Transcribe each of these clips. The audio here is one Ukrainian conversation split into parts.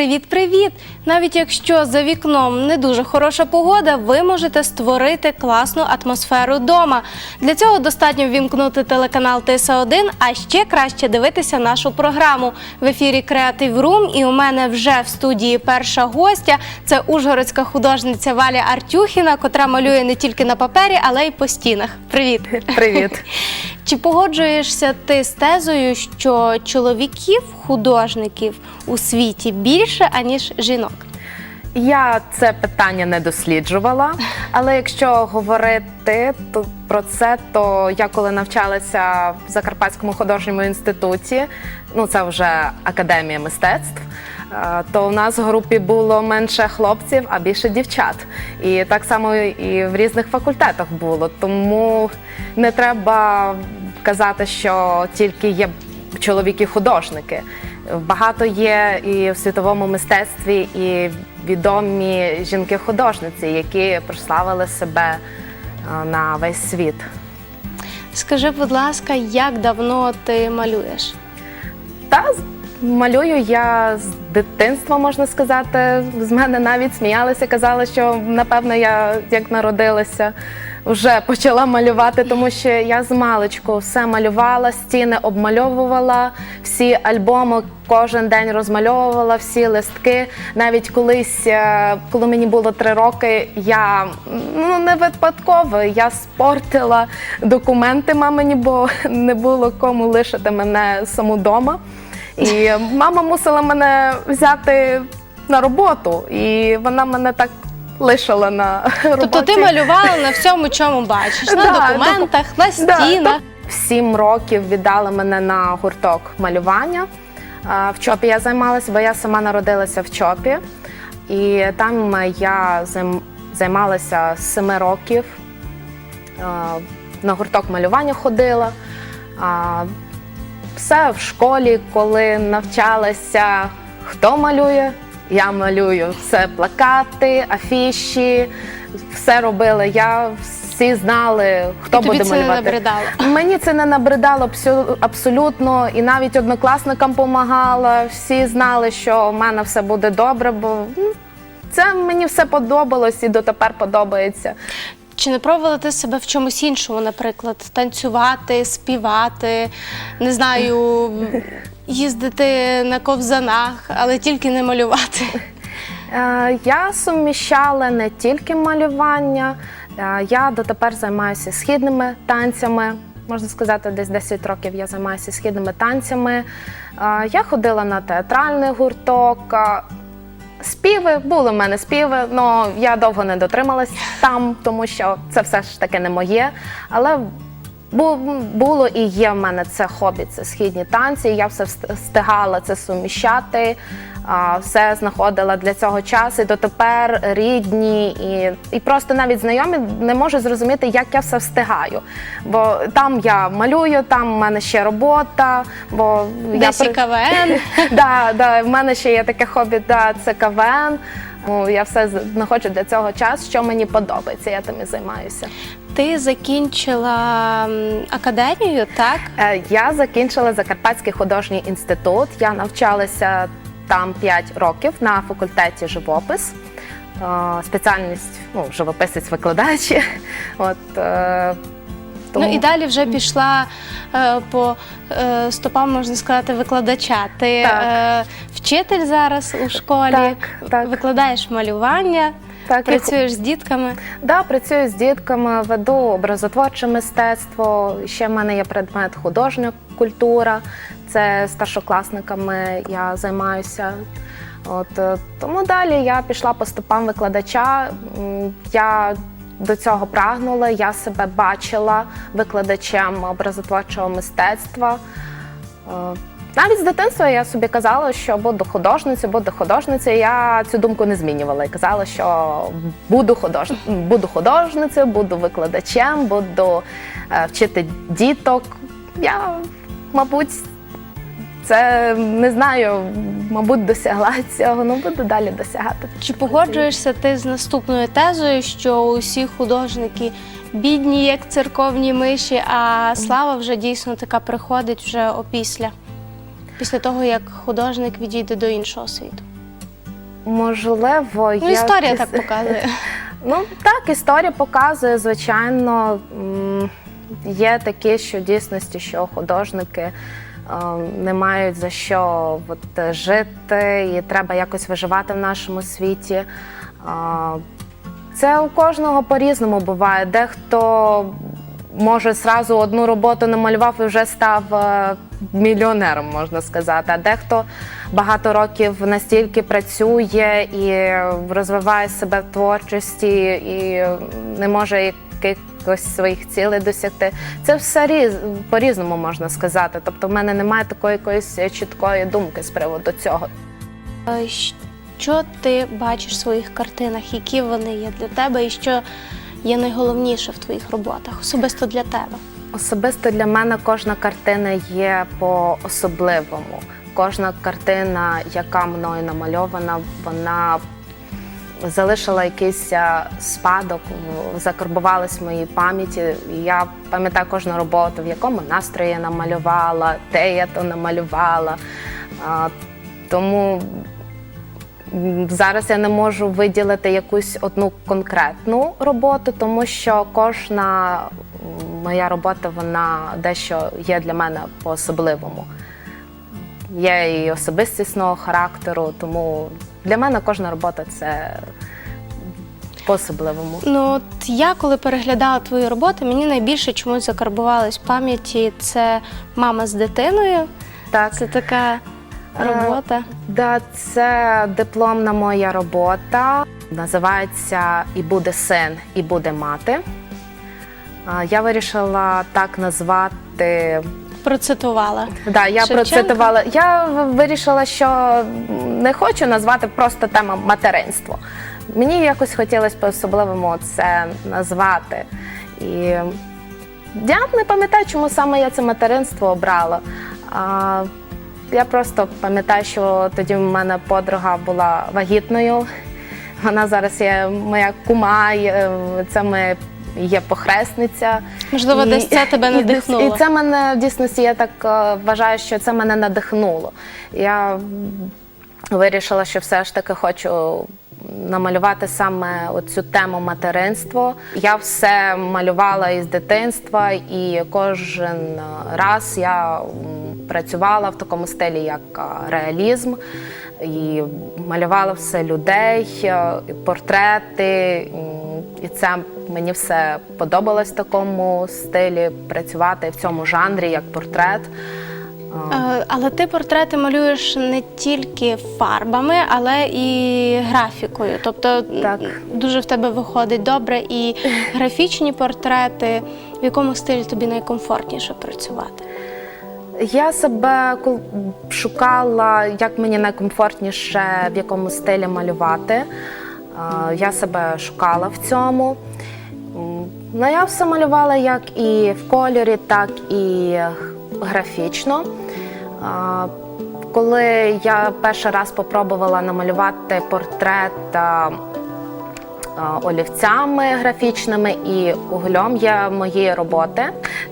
Привіт-привіт! Навіть якщо за вікном не дуже хороша погода, ви можете створити класну атмосферу вдома. Для цього достатньо ввімкнути телеканал Тиса 1 а ще краще дивитися нашу програму в ефірі Креатив Рум. І у мене вже в студії перша гостя. Це ужгородська художниця Валя Артюхіна, котра малює не тільки на папері, але й по стінах. Привіт! Привіт. Чи погоджуєшся ти з тезою, що чоловіків, художників у світі більше, аніж жінок? Я це питання не досліджувала, але якщо говорити то про це, то я коли навчалася в Закарпатському художньому інституті, ну це вже академія мистецтв. е, То у нас в групі було менше хлопців, а більше дівчат. І так само і в різних факультетах було. Тому не треба казати, що тільки є чоловіки-художники. Багато є і в світовому мистецтві, і відомі жінки-художниці, які прославили себе е, на весь світ. Скажи, будь ласка, як давно ти малюєш? Та малюю я з дитинства, можна сказати. З мене навіть сміялися, казали, що напевно я як народилася. Вже почала малювати, тому що я з маличку все малювала, стіни обмальовувала, всі альбоми кожен день розмальовувала, всі листки. Навіть колись, е, коли мені було три роки, я ну не випадково, я спортила документи мамині, бо не було кому лишити мене саму дома. І мама мусила мене взяти на роботу, і вона мене так лишила на роботі. Тобто ти малювала на всьому, чому бачиш, на Да, документах, на Да, стінах. В сім років віддали мене на гурток малювання. В ЧОПі я займалася, бо я сама народилася в ЧОПі. І там я займ- займалася з семи років. На гурток малювання ходила. А, Все в школі, коли навчалася, хто малює, я малюю. Все плакати, афіші, все робила. Я всі знали, хто І тобі буде це не набридало? Мені це не набридало абсолютно, і навіть однокласникам допомагала. Всі знали, що в мене все буде добре, бо ну, це мені все подобалось і дотепер подобається. Чи не пробувала ти себе в чомусь іншому, наприклад, танцювати, співати, не знаю, їздити на ковзанах, але тільки не малювати? Е, Я суміщала не тільки малювання, е, я дотепер займаюся східними танцями. Можна сказати, десь 10 років я займаюся східними танцями. Е, Я ходила на театральний гурток. Співи були в мене співи, але я довго не дотрималась там, тому що це все ж таки не моє. Але бу- було і є в мене це хобі, це східні танці. Я все встигала це суміщати, все знаходила для цього час. І дотепер рідні і, і просто навіть знайомі не можуть зрозуміти, як я все встигаю. Бо там я малюю, там в мене ще робота. Бо Десь і при- КВН. да, да, в мене ще є таке хобі, да, це КВН. Ну, я все знаходжу для цього час, що мені подобається, я тим і займаюся. Ти закінчила академію, так? Е, Я закінчила Закарпатський художній інститут. Я навчалася там 5 років на факультеті живопис. Е, Спеціальність ну, живописець-викладач. От, е, тому- Ну і далі вже пішла е, по е, стопам, можна сказати, викладача. Ти Так. е, вчитель зараз у школі, Так, так. викладаєш малювання, Так, працюєш з дітками. Да, працюю з дітками, веду образотворче мистецтво. Ще в мене є предмет художня культура. Це старшокласниками я займаюся. От е, тому далі я пішла по стопам викладача. Я до цього прагнула, я себе бачила викладачем образотворчого мистецтва. Навіть з дитинства я собі казала, що буду художницею, буду художницею. Я цю думку не змінювала і казала, що буду худож... буду художницею, буду викладачем, буду е, вчити діток. Я, мабуть, це не знаю, мабуть, досягла цього, ну буду далі досягати. Чи погоджуєшся ти з наступною тезою, що усі художники бідні, як церковні миші, а слава вже дійсно така приходить вже опісля, після того, як художник відійде до іншого світу? Можливо, Ну, я історія так показує. Ну так, історія показує, звичайно. Є такі, що в дійсності, що художники е, не мають за що от, жити, і треба якось виживати в нашому світі. Е, Це у кожного по-різному буває. Дехто може зразу одну роботу намалював і вже став е, мільйонером, можна сказати. А дехто багато років настільки працює і розвиває себе в творчості, і не може якихось своїх цілей досягти. Це все різ, по-різному можна сказати. Тобто, в мене немає такої якоїсь чіткої думки з приводу цього. Е, Що ти бачиш в своїх картинах? Які вони є для тебе, і що є найголовніше в твоїх роботах, особисто для тебе? Особисто для мене кожна картина є по-особливому. Кожна картина, яка мною намальована, вона залишила якийсь е, спадок, закарбувалась в моїй пам'яті. Я пам'ятаю кожну роботу, в якому настрої я намалювала, де я то намалювала. Тому м, зараз я не можу виділити якусь одну конкретну роботу, тому що кожна моя робота вона дещо є для мене по-особливому. Є і особистісного характеру, тому для мене кожна робота це по-особливому. Ну, от я коли переглядала твої роботи, мені найбільше чомусь закарбувалась в пам'яті це мама з дитиною. Так. Це така робота. Да, це дипломна моя робота. Називається І буде син, і буде мати. А, Я вирішила так назвати. Процитувала. Да, я Шевченка? процитувала. Я вирішила, що не хочу назвати просто тема материнство. Мені якось хотілося по-особливому це назвати. І я не пам'ятаю, чому саме я це материнство обрала. Я просто пам'ятаю, що тоді в мене подруга була вагітною. Вона зараз є моя кума, це ми є похресниця. Можливо, десь це тебе надихнуло. І це мене в дійсності, я так е, вважаю, що це мене надихнуло. Я вирішила, що все ж таки хочу намалювати саме цю тему материнство. Я все малювала із дитинства, і кожен раз я працювала в такому стилі, як реалізм. І малювала все людей, е, портрети, і це мені все подобалось в такому стилі працювати в цьому жанрі, як портрет. Е, Але ти портрети малюєш не тільки фарбами, але і графікою. Тобто Так. дуже в тебе виходить добре і графічні портрети. В якому стилі тобі найкомфортніше працювати? Я себе шукала, як мені найкомфортніше, в якому стилі малювати. Е, Я себе шукала в цьому. Ну, я все малювала як і в кольорі, так і графічно. Е, Коли я перший раз спробувала намалювати портрет е, олівцями графічними і углем є мої роботи.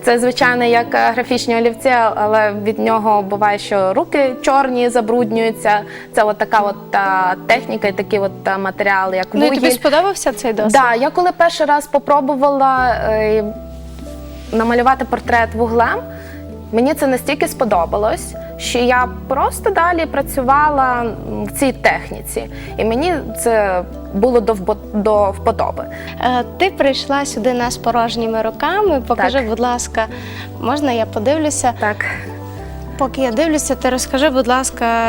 Це, звичайно, як е, графічні олівці, але від нього буває, що руки чорні забруднюються. Це от така от е, техніка і такий от е, матеріал, як Ну і тобі вугіль. сподобався цей досвід? Да, я коли перший раз попробувала е, намалювати портрет вуглем, мені це настільки сподобалось, що я просто далі працювала в цій техніці. І мені це було до, до вподоби. Е, Ти прийшла сюди не з порожніми руками. Покажи, Так. будь ласка, можна я подивлюся? Так. Поки я дивлюся, ти розкажи, будь ласка,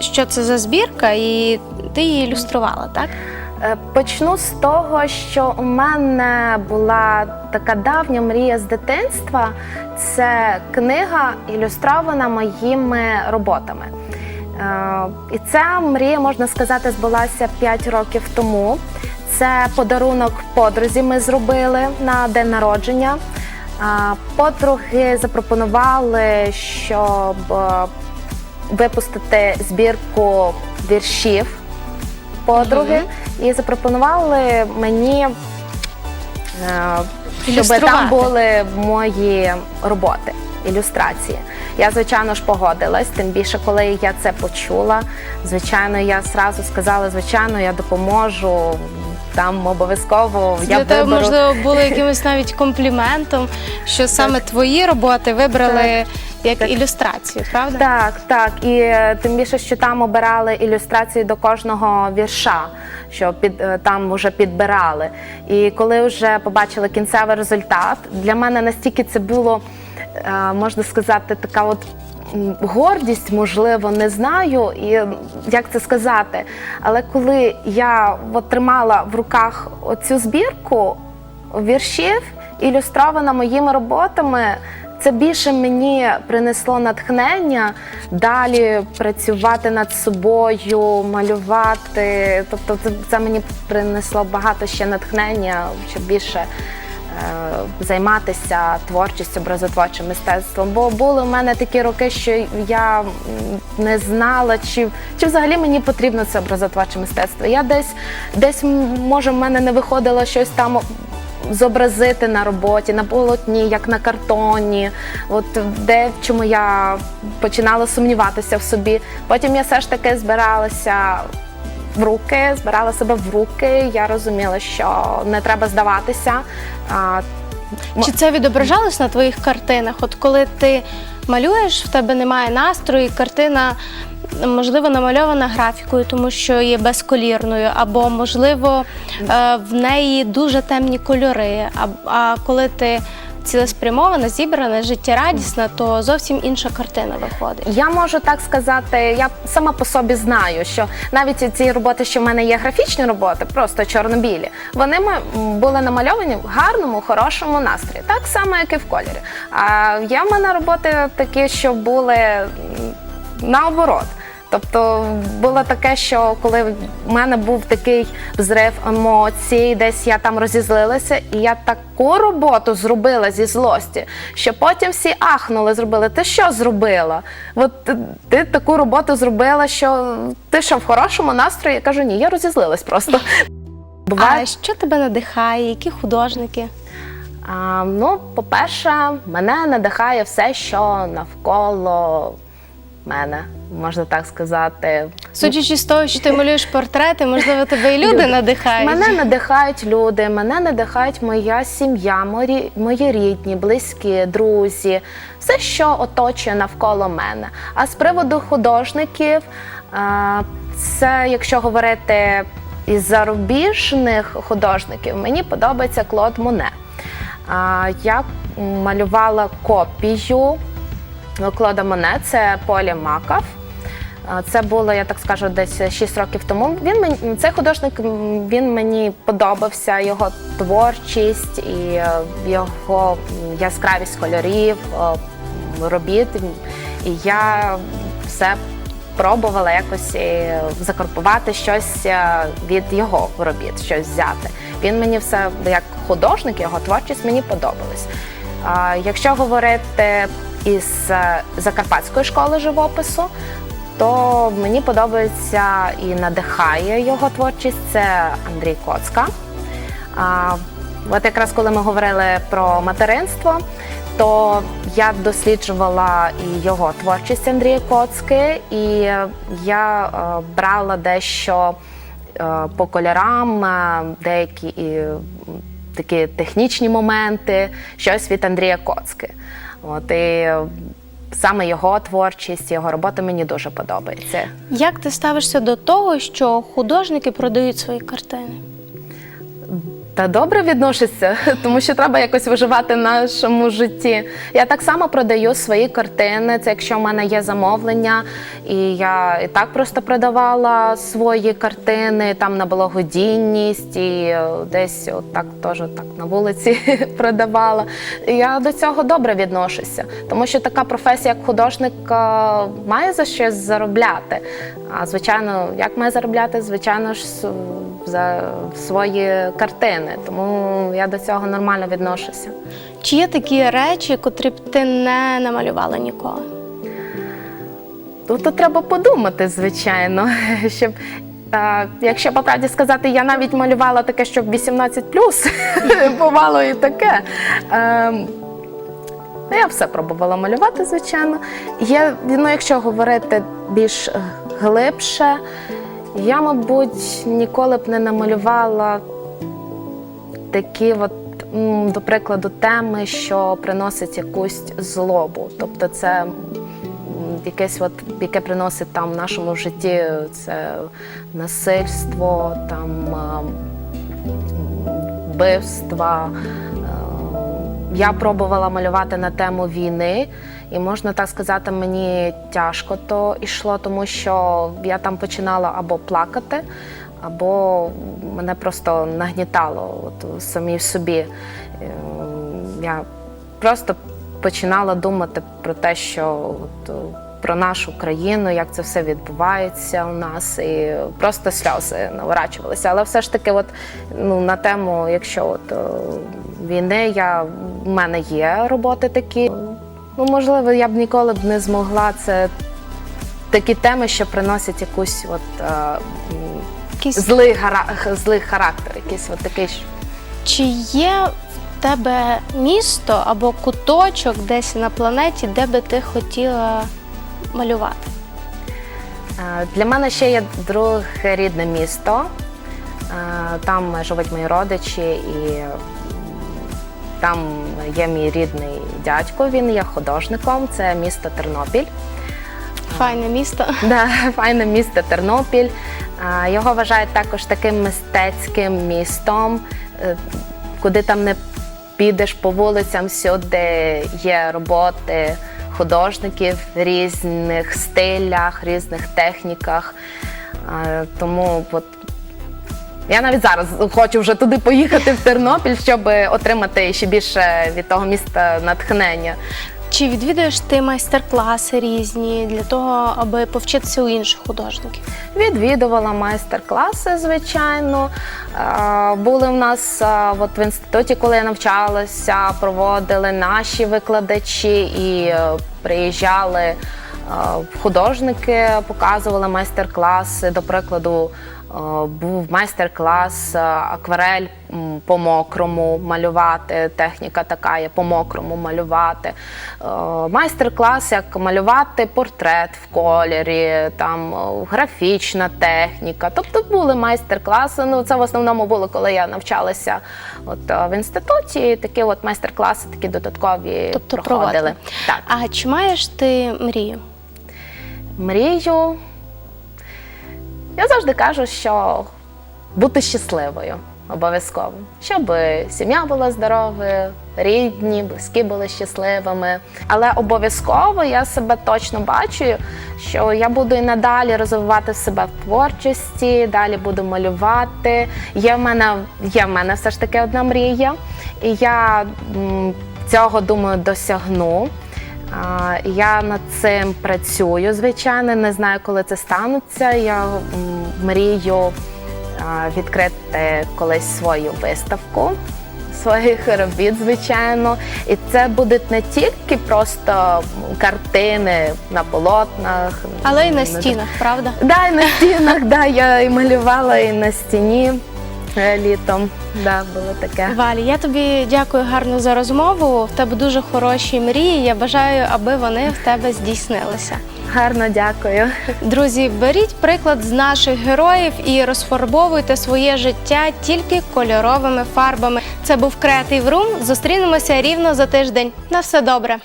що це за збірка, і ти її ілюструвала, так? Е, Почну з того, що у мене була така давня мрія з дитинства. Це книга ілюстрована моїми роботами. Е, І ця мрія, можна сказати, збулася 5 років тому. Це подарунок подрузі ми зробили на день народження. Подруги запропонували, щоб е, випустити збірку віршів подруги і запропонували мені, е, щоб Ілюструвати. там були мої роботи, ілюстрації. Я, звичайно ж, погодилась, тим більше, коли я це почула. Звичайно, я зразу сказала, звичайно, я допоможу. Там обов'язково я Для тебе, виберу. можливо, було якимось навіть компліментом, що саме твої роботи вибрали як Так. ілюстрацію, правда? Так, так. І е, тим більше, що там обирали ілюстрації до кожного вірша, що під е, там вже підбирали. І коли вже побачили кінцевий результат, для мене настільки це було, е, можна сказати, така от. Гордість, можливо, не знаю, і як це сказати. Але коли я от тримала в руках оцю збірку віршів, ілюстрована моїми роботами, це більше мені принесло натхнення далі працювати над собою, малювати. Тобто, це мені принесло багато ще натхнення, щоб більше. Е, Займатися творчістю, образотворчим мистецтвом. Бо були в мене такі роки, що я не знала, чи, чи взагалі мені потрібно це образотворче мистецтво. Я десь, десь може, в мене не виходило щось там зобразити на роботі, на полотні, як на картоні. От де в чому я починала сумніватися в собі. Потім я все ж таки збиралася в руки, збирала себе в руки. Я розуміла, що не треба здаватися. Чи це відображалось на твоїх картинах? От коли ти малюєш, в тебе немає настрою, картина. Можливо, намальована графікою, тому що є безколірною, або можливо е, в неї дуже темні кольори. А коли ти цілеспрямована, зібрана, життєрадісна, то зовсім інша картина виходить. Я можу так сказати, я сама по собі знаю, що навіть ці роботи, що в мене є графічні роботи, просто чорно-білі, вони були намальовані в гарному, хорошому настрої, так само, як і в кольорі. А є в мене роботи такі, що були наоборот. Тобто було таке, що коли в мене був такий взрив емоцій, десь я там розізлилася, і я таку роботу зробила зі злості, що потім всі ахнули, зробили. Ти що зробила? От ти, ти таку роботу зробила, що ти що в хорошому настрої? Я кажу, ні, я розізлилась просто. Буває, А що тебе надихає? Які художники? а, ну, по-перше, мене надихає все, що навколо мене, можна так сказати. Судячи з того, що ти малюєш портрети, можливо, тебе і люди надихають. Мене надихають люди, мене надихають моя сім'я, мої, мої рідні, близькі, друзі, все, що оточує навколо мене. А з приводу художників, це якщо говорити із зарубіжних художників, мені подобається Клод Моне. Я малювала копію Клода Моне, це Полі Макав. Це було, я так скажу, десь 6 років тому. Він мені цей художник він мені подобався, його творчість і е, його яскравість кольорів, е, робіт. І я все пробувала якось е, закорпувати щось від його робіт, щось взяти. Він мені все як художник, його творчість мені подобалась. Якщо говорити із е, Закарпатської школи живопису, то мені подобається і надихає його творчість це Андрій Коцка. А, от якраз коли ми говорили про материнство, то я досліджувала і його творчість Андрія Коцки, і я е, брала дещо е, по кольорам, деякі і такі технічні моменти, щось від Андрія Коцки. От і е, саме його творчість, його робота мені дуже подобається. Як ти ставишся до того, що художники продають свої картини? Та добре відношуся, тому що треба якось виживати в нашому житті. Я так само продаю свої картини. Це якщо в мене є замовлення, і я і так просто продавала свої картини там на благодійність, і е, десь так теж так на вулиці продавала. Я до цього добре відношуся, тому що така професія, як художник, е, має за щось заробляти. А звичайно, як має заробляти? Звичайно ж, за свої картини. Тому я до цього нормально відношуся. Чи є такі речі, котрі б ти не намалювала ніколи? Тут, треба подумати, звичайно, щоб. е, якщо по правді сказати, я навіть малювала таке, щоб 18 бувало і таке. Ем, Ну, я все пробувала малювати, звичайно. Є, ну, якщо говорити більш глибше, я, мабуть, ніколи б не намалювала такі, от, до прикладу, теми, що приносять якусь злобу. Тобто, це якесь, от, яке приносить там в нашому житті це насильство, там вбивства. Е, Я пробувала малювати на тему війни, і можна так сказати, мені тяжко то йшло, тому що я там починала або плакати, або мене просто нагнітало от, самі в собі. Е, Я просто починала думати про те, що от, про нашу країну, як це все відбувається у нас, і просто сльози наворачувалися. Але все ж таки, от, ну, на тему, якщо от, е, війни, я, в мене є роботи такі. Ну, можливо, я б ніколи б не змогла це такі теми, що приносять якусь от, е, м, злий, гара... злий характер, якийсь от такий. Чи є в тебе місто або куточок десь на планеті, де би ти хотіла малювати? Для мене ще є друге рідне місто. Там живуть мої родичі, і там є мій рідний дядько. Він є художником. Це місто Тернопіль. Файне місто. Да, файне місто Тернопіль. Його вважають також таким мистецьким містом, е, куди там не підеш по вулицям, всюди є роботи художників в різних стилях, різних техніках. Тому от, я навіть зараз хочу вже туди поїхати в Тернопіль, щоб отримати ще більше від того міста натхнення. Чи відвідуєш ти майстер-класи різні для того, аби повчитися у інших художників? Відвідувала майстер-класи, звичайно. Е, Були в нас е, от в інституті, коли я навчалася, проводили наші викладачі і е, приїжджали художники, показували майстер-класи. До прикладу, був майстер-клас е, акварель по мокрому малювати. Техніка така є по мокрому малювати. Е, Майстер-клас, як малювати портрет в кольорі, там е, графічна техніка. Тобто були майстер-класи. Ну це в основному було, коли я навчалася от е, в інституті. Такі от майстер-класи, такі додаткові Тобто проходили. проводили. Так, А чи маєш ти мрію? мрію. Я завжди кажу, що бути щасливою обов'язково, щоб сім'я була здоровою, рідні, близькі були щасливими. Але обов'язково я себе точно бачу, що я буду і надалі розвивати себе в творчості, далі буду малювати. Є в мене, є в мене все ж таки одна мрія, і я цього думаю досягну. Я над цим працюю, звичайно, не знаю, коли це станеться. Я мрію відкрити колись свою виставку своїх робіт, звичайно. І це будуть не тільки просто картини на полотнах, Але й на стінах, правда? Да, і на стінах, да, я і малювала і на стіні літом. Да, було таке. Валі, я тобі дякую гарно за розмову. В тебе дуже хороші мрії. Я бажаю, аби вони в тебе здійснилися. Гарно дякую. Друзі, беріть приклад з наших героїв і розфарбовуйте своє життя тільки кольоровими фарбами. Це був Креатив Рум. Зустрінемося рівно за тиждень. На все добре.